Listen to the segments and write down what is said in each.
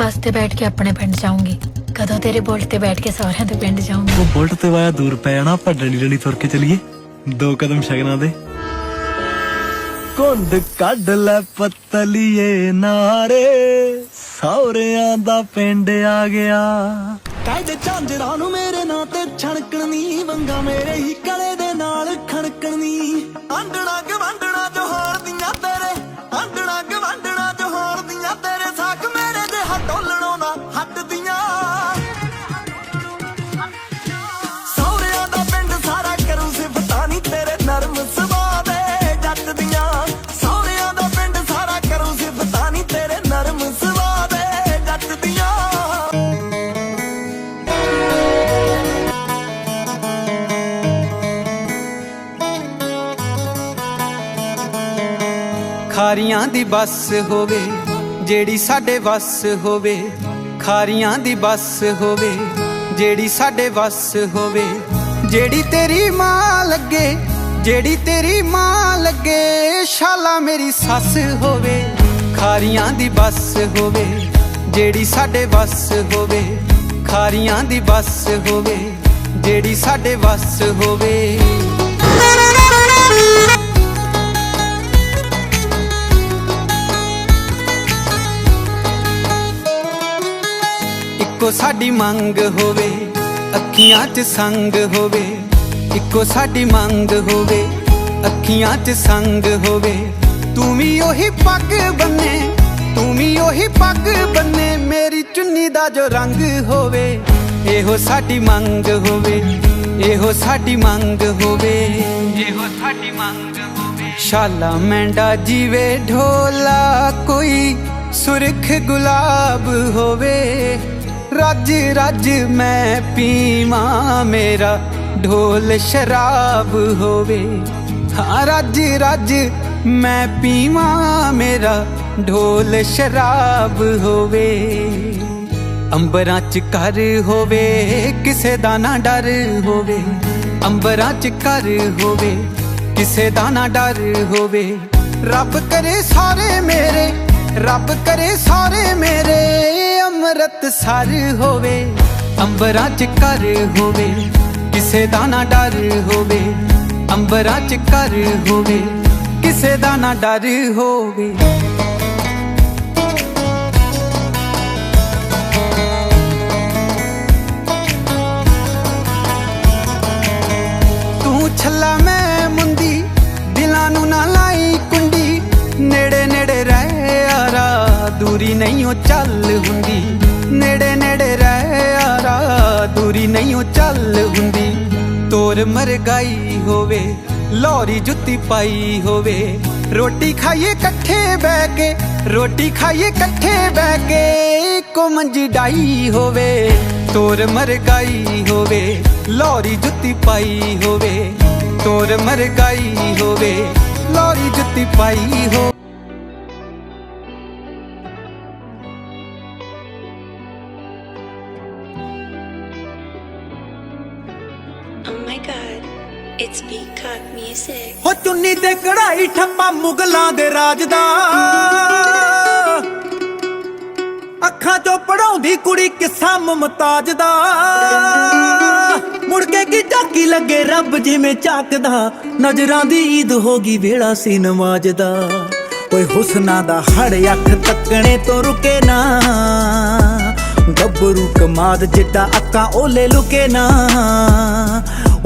ਬੱਸ ਤੇ ਬੈਠ ਕੇ ਆਪਣੇ ਪਿੰਡ ਜਾਊਂਗੀ। ਕਦੋਂ ਤੇਰੇ ਬੁਲਟ ਤੇ ਬੈਠ ਕੇ ਸਹੁਰਿਆਂ ਦੇ ਪਿੰਡ ਜਾਊਂਗੀ। ਉਹ ਬੁਲਟ ਤੇ ਵਾਇਆ ਦੂਰ ਪੈ ਜਾਣਾ ਆਪਾਂ ਡੰਡੀ ਡੰਡੀ ਤੁਰ ਕੇ ਚਲੀਏ। ਦੋ ਕਦਮ ਸ਼ਗਨਾਂ ਦੇ। ਕੁੰਡ ਕੱਢ ਲੈ ਪਤਲੀਏ ਨਾਰੇ ਸੌਰਿਆਂ ਦਾ ਪਿੰਡ ਆ ਗਿਆ। ਕਹਿੰਦੇ ਝਾਂਜਰਾਂ ਨੂੰ ਮੇਰੇ ਨਾਂ ਤੇ ਛਣਕਣ ਨੀ ਵੰਗਾ ਮੇਰੇ ਹੀ ਕਲੇ ਦੇ ਨਾਲ ਸੌਰਿਆਂ ਦਾ ਪਿੰਡ ਸਾਰਾ ਕਰੂ ਸਿਫਤਾਂ ਨੀ ਤੇਰੇ ਨਰਮ ਸੁਭਾਅ ਦੇ ਜੱਟ ਦੀਆਂ। ਸੌਰਿਆਂ ਦਾ ਪਿੰਡ ਸਾਰਾ ਕਰੂ ਸਿਫਤਾਂ ਨੀ ਤੇਰੇ ਨਰਮ ਸੁਭਾਅ ਦੇ ਜੱਟ ਦੀਆਂ। ਖਾਰੀਆਂ ਦੀ ਬੱਸ ਹੋਵੇ, ਜਿਹੜੀ ਸਾਡੇ ਵੱਸ ਹੋਵੇ, ਖਾਰੀਆਂ ਦੀ ਬੱਸ ਹੋਵੇ। ਜਿਹੜੀ ਸਾਡੇ ਵੱਸ ਹੋਵੇ, ਜਿਹੜੀ ਤੇਰੀ ਮਾਂ ਲੱਗੇ, ਜਿਹੜੀ ਤੇਰੀ ਮਾਂ ਲੱਗੇ, ਸ਼ਾਲਾ ਮੇਰੀ ਸੱਸ ਹੋਵੇ, ਖਾਰੀਆਂ ਦੀ ਬੱਸ ਹੋਵੇ, ਜਿਹੜੀ ਸਾਡੇ ਵੱਸ ਹੋਵੇ, ਖਾਰੀਆਂ ਦੀ ਬੱਸ ਹੋਵੇ, ਜਿਹੜੀ ਸਾਡੇ ਵੱਸ ਹੋਵੇ। ਇੱਕੋ ਸਾਡੀ ਮੰਗ ਹੋਵੇ ਅੱਖੀਆਂ 'ਚ ਸੰਗ ਹੋਵੇ ਇੱਕੋ ਸਾਡੀ ਮੰਗ ਹੋਵੇ ਅੱਖੀਆਂ 'ਚ ਸੰਗ ਹੋਵੇ। ਤੂੰ ਵੀ ਉਹੀ ਪੱਗ ਬੰਨੇ ਤੂੰ ਵੀ ਉਹੀ ਪੱਗ ਬੰਨੇ ਮੇਰੀ ਚੁੰਨੀ ਦਾ ਜੋ ਰੰਗ ਹੋਵੇ ਇਹੋ ਸਾਡੀ ਮੰਗ ਹੋਵੇ ਇਹੋ ਸਾਡੀ ਮੰਗ ਹੋਵੇ। ਇਹੋ ਸਾਡੀ ਮੰਗ ਹੋਵੇ। ਸ਼ਾਲਾ ਮੈਂਡਾ ਜੀਵੇ ਢੋਲਾ ਕੋਈ ਸੁਰਖ ਗੁਲਾਬ ਹੋਵੇ। ਰੱਜ ਰੱਜ ਮੈਂ ਪੀਵਾਂ ਮੇਰਾ ਢੋਲ ਸ਼ਰਾਬ ਹੋਵੇ। ਹਾਂ, ਰੱਜ ਰੱਜ ਮੈਂ ਪੀਵਾਂ ਮੇਰਾ ਢੋਲ ਸ਼ਰਾਬ ਹੋਵੇ। ਅੰਬਰਾਂ ਚ ਘਰ ਹੋਵੇ, ਕਿਸੇ ਦਾ ਨਾ ਡਰ ਹੋਵੇ। ਅੰਬਰਾਂ ਚ ਘਰ ਹੋਵੇ, ਕਿਸੇ ਦਾ ਨਾ ਡਰ ਹੋਵੇ। ਰੱਬ ਕਰੇ ਸਾਰੇ ਮੇਰੇ, ਰੱਬ ਕਰੇ ਸਾਰੇ ਮੇਰੇ। ਅੰਮ੍ਰਿਤ ਸਰ ਹੋਵੇ, ਅੰਬਰਾਂ ਚ ਘਰ ਹੋਵੇ, ਕਿਸੇ ਦਾ ਨਾ ਡਰ ਹੋਵੇ, ਅੰਬਰਾਂ ਚ ਘਰ ਹੋਵੇ, ਕਿਸੇ ਦਾ ਨਾ ਡਰ ਹੋਵੇ। ਤੂੰ ਛੱਲਾ ਮੈਂ ਮੁੰਦੀ ਦਿਲਾਂ ਨੂੰ ਨਾ ਲਾਈ ਕੁੰਡੀ ਨੇੜੇ ਨੇੜੇ ਰਹਿ ਯਾਰਾ ਦੂਰੀ ਨਹੀਂ ਉਹ ਚੱਲ ਹੁੰਦੀ। ਨੇੜੇ ਨੇੜੇ ਰਹਿ ਯਾਰਾ ਦੂਰੀ ਨਹੀਂ ਉਹ ਚੱਲ ਹੁੰਦੀ। ਤੋਰ ਮਰ ਹੋਵੇ, ਲੋਰੀ ਜੁੱਤੀ ਪਾਈ ਹੋਵੇ। ਰੋਟੀ ਖਾਈਏ ਇਕੱਠੇ ਬਹਿ ਕੇ, ਰੋਟੀ ਖਾਈਏ ਇਕੱਠੇ ਬਹਿ ਕੇ। ਇੱਕੋ ਮੰਜੀ ਡਾਈ ਹੋਵੇ, ਤੋਰ ਮਰ ਗਈ ਹੋਵੇ, ਲੋਰੀ ਜੁੱਤੀ ਪਾਈ ਹੋਵੇ। ਤੋਰ ਮਰ ਗਈ ਹੋਵੇ, ਲੋਰੀ ਜੁੱਤੀ ਪਾਈ ਹੋਵੇ। God, it's Peacock Music. ਹੋ ਚੁੰਨੀ ਤੇ ਕਢਾਈ ਠੱਪਾ ਮੁਗਲਾਂ ਦੇ ਰਾਜ ਦਾ। ਅੱਖਾਂ ਚੋਂ ਪੜਾਉਂਦੀ ਕੁੜੀ ਕਿੱਸਾ ਮੁਮਤਾਜ ਦਾ। ਮੁੜ ਕੇ ਕੀ ਝਾਕੀ ਲੱਗੇ ਰੱਬ ਜਿਵੇਂ ਝਾਕਦਾ। ਨਜ਼ਰਾਂ ਦੀ ਈਦ ਹੋ ਗਈ ਵੇਲਾ ਸੀ ਨਮਾਜ਼ ਦਾ। ਓਏ ਹੁਸਨਾ ਦਾ ਹੜ ਅੱਖ ਤੱਕਣੇ ਤੋਂ ਰੁਕੇ ਨਾ। ਗੱਭਰੂ ਕਮਾਦ ਜਿੱਡਾ ਅੱਖਾਂ ਓਲੇ ਲੁਕੇ ਨਾ।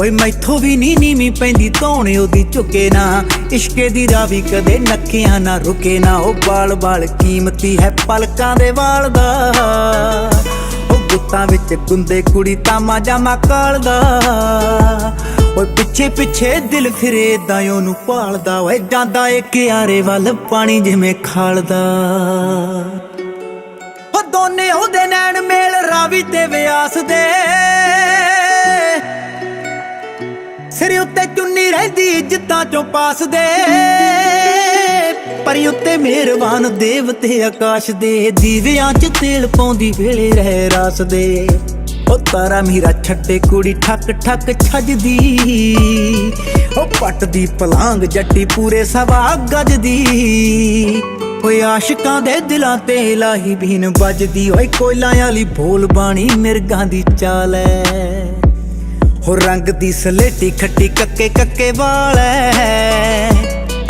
ਓਏ ਮੈਥੋਂ ਵੀ ਨੀ ਨੀਵੀਂ ਪੈਂਦੀ, ਧੌਣ ਉਹਦੀ ਝੁਕੇ ਨਾ। ਇਸ਼ਕੇ ਦੀ ਰਾਵੀ ਕਦੇ ਨੱਕਿਆਂ ਨਾ ਰੁਕੇ ਨਾ। ਉਹ ਬਾਲ ਬਾਲ ਕੀਮਤੀ ਹੈ ਪਲਕਾਂ ਦੇ ਵਾਲ ਦਾ। ਉਹ ਗੁੱਤਾਂ ਵਿੱਚ ਗੁੰਦੇ ਕੁੜੀ ਤਾਮਾ ਜਾਮਾ ਕਾਲਦਾ। ਓਏ ਪਿੱਛੇ ਪਿੱਛੇ ਦਿਲ ਫਿਰੇ ਦਾ ਉਹਨੂੰ ਭਾਲਦਾ। ਓਏ ਜਾਂਦਾ ਏ ਕਿਆਰੇ ਵੱਲ ਪਾਣੀ ਜਿਵੇਂ ਖਾਲਦਾ। ਉਹ ਦੋਨੇ ਉਹਦੇ ਨੈਣ ਮੇਲ ਰਾਵੀ ਤੇ ਵਿਆਸ ਦੇ। ਸਿਰ ਉੱਤੇ ਚੁੰਨੀ ਰਹਿੰਦੀ, ਇੱਜ਼ਤਾਂ ਚੋਂ ਪਾਸ ਦੇ। ਪਰੀ ਉੱਤੇ ਮਿਹਰਬਾਨ ਦੇਵਤੇ ਆਕਾਸ਼ ਦੇ। ਦੀਵਿਆਂ 'ਚ ਤੇਲ ਪਾਉਂਦੀ ਵੇਲੇ ਰਹਿ ਰਾਸ ਦੇ। ਉਹ ਤਾਰਾ ਮੀਰਾ ਛੱਡੇ ਕੁੜੀ ਠੱਕ ਠੱਕ ਛੱਜਦੀ। ਉਹ ਪੱਟ ਦੀ ਪਲਾਂਗ ਜੱਟੀ ਪੂਰੇ ਸਵਾ ਗੱਜ ਦੀ ਓਏ ਆਸ਼ਿਕਾਂ ਦੇ ਦਿਲਾਂ ਤੇ ਲਾਹੀ ਬੀਨ ਵੱਜਦੀ। ਓਏ ਕੋਇਲਾਂ ਵਾਲੀ ਬੋਲ ਬਾਣੀ ਮਿਰਗਾਂ ਦੀ ਚਾਲ ਐ। ਹੋ ਰੰਗ ਦੀ ਸਲੇਟੀ ਖੱਟੀ ਕੱਕੇ ਕੱਕੇ ਵਾਲ ਐ।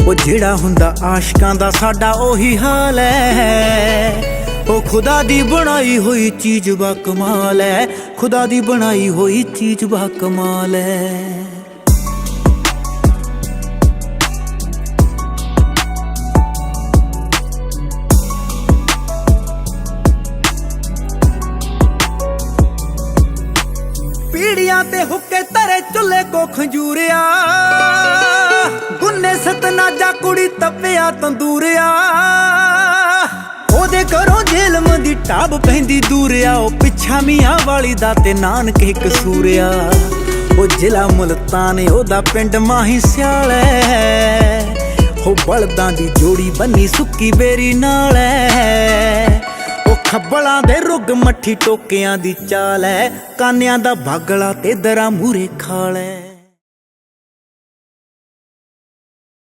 ਉਹ ਜਿਹੜਾ ਹੁੰਦਾ ਆਸ਼ਕਾਂ ਦਾ ਸਾਡਾ ਉਹੀ ਹਾਲ ਐ। ਉਹ ਖੁਦਾ ਦੀ ਬਣਾਈ ਹੋਈ ਚੀਜ਼ ਬਾ ਕਮਾਲ ਐ। ਖੁਦਾ ਦੀ ਬਣਾਈ ਹੋਈ ਚੀਜ਼ ਬਾ ਕਮਾਲ ਐ। ਚੁੱਲੇ ਕੋ ਖੰਜੂਰਿਆ ਗੁੰਨੇ ਸਤਨਾ ਕੁੜੀ ਤਪਿਆ ਤੰਦੂਰਿਆ। ਉਹਦੇ ਘਰੋਂ ਜੇਲਮ ਦੀ ਟਾਬ ਪੈਂਦੀ ਦੂਰਿਆ। ਉਹ ਪਿੱਛਾ ਮੀਆਂ ਵਾਲੀ ਦਾ ਤੇ ਨਾਨਕੇ ਕਸੂਰਿਆ ਉਹ ਜ਼ਿਲ੍ਹਾ ਮੁਲਤਾਨ, ਉਹਦਾ ਪਿੰਡ ਮਾਹੀ ਸਿਆਲੈ। ਉਹ ਬਲਦਾਂ ਦੀ ਜੋੜੀ ਬੰਨੀ ਸੁੱਕੀ ਬੇਰੀ ਨਾਲ। ਐ ਖੱਬਲਾਂ ਦੇ ਰੁੱਗ ਮੱਠੀ ਟੋਕਿਆਂ ਦੀ ਚਾਲ ਐ। ਕਾਨਿਆਂ ਦਾ ਬਾਗਲਾ ਤੇ ਦਰਾ ਮੂਰੇ ਖਾਲ ਐ।